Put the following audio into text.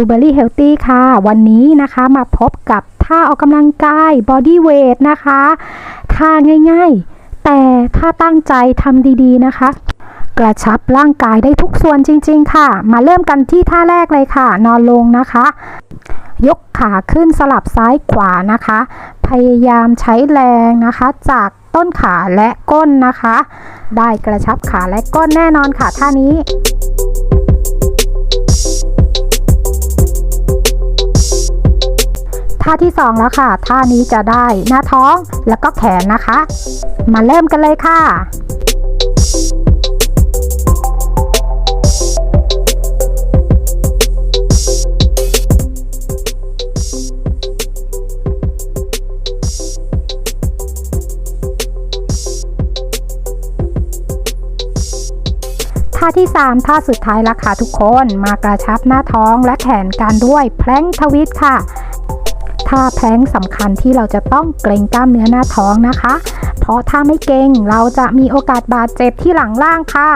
ชูเบอรี่เฮลตี้ค่ะ วันนี้นะคะมาพบกับท่าออกกำลังกายบอดี้เวทนะคะท่าง่ายๆ แต่ถ้าตั้งใจทำดีๆนะคะ กระชับร่างกายได้ทุกส่วนจริงๆค่ะ มาเริ่มกันที่ท่าแรกเลยค่ะ นอนลงนะคะ ยกขาขึ้นสลับซ้ายขวานะคะ พยายามใช้แรงนะคะ จากต้นขาและก้นนะคะ ได้กระชับขาและก้นแน่นอนค่ะท่านี้ ท่าที่สองแล้วค่ะ ท่านี้จะได้หน้าท้องแล้วก็แขนนะคะ มาเริ่มกันเลยค่ะท่าที่ 3 ท่าสุดท้ายละค่ะทุกคน มากระชับหน้าท้องและแขนกันด้วยแพลงทวิตค่ะ ท่าแพลงสำคัญที่เราจะต้องเกรงกล้ามเนื้อหน้าท้องนะคะ เพราะถ้าไม่เกรงเราจะมีโอกาสบาดเจ็บที่หลังล่างค่ะ